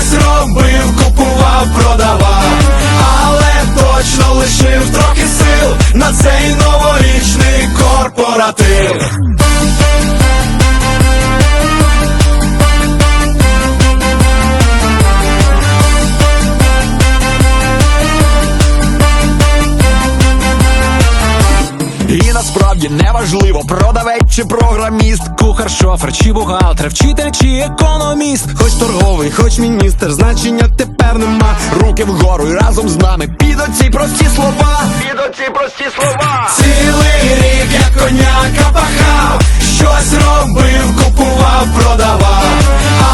щось робив, купував, продавав, але точно лишив трохи сил на цей новорічний корпоратив. Насправді неважливо, продавець чи програміст. Кухар, шофер, чи бухгалтер, вчитель чи економіст. Хоч торговий, хоч міністр, значення тепер нема. Руки вгору і разом з нами під оці прості слова. Під оці прості слова. Цілий рік я коняка пахав, щось робив, купував, продавав,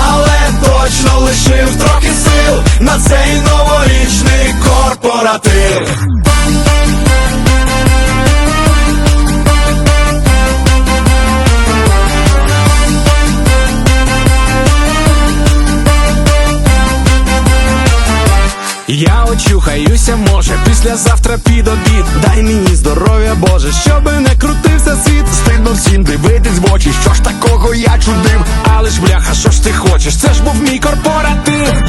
але точно лишив трохи сил на цей новорічний корпоратив. Очухаюся, може, післязавтра під обід. Дай мені здоров'я, Боже, щоби не крутився світ. Стидно всім дивитись в очі, що ж такого я чудив. Але ж бляха, що ж ти хочеш? Це ж був мій корпоратив.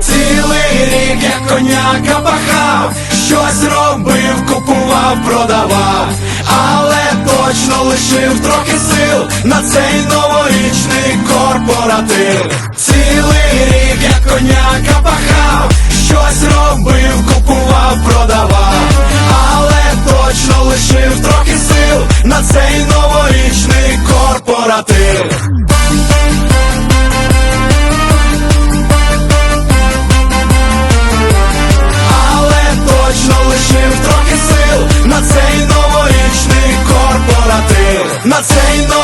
Цілий рік я коняка пахав, щось робив, купував, продавав, але точно лишив трохи сил на цей новорічний корпоратив. Цілий рік хтось робив, купував, продавав, але точно лишив трохи сил на цей новорічний корпоратив. На цей новорічний корпоратив, на цей новорічний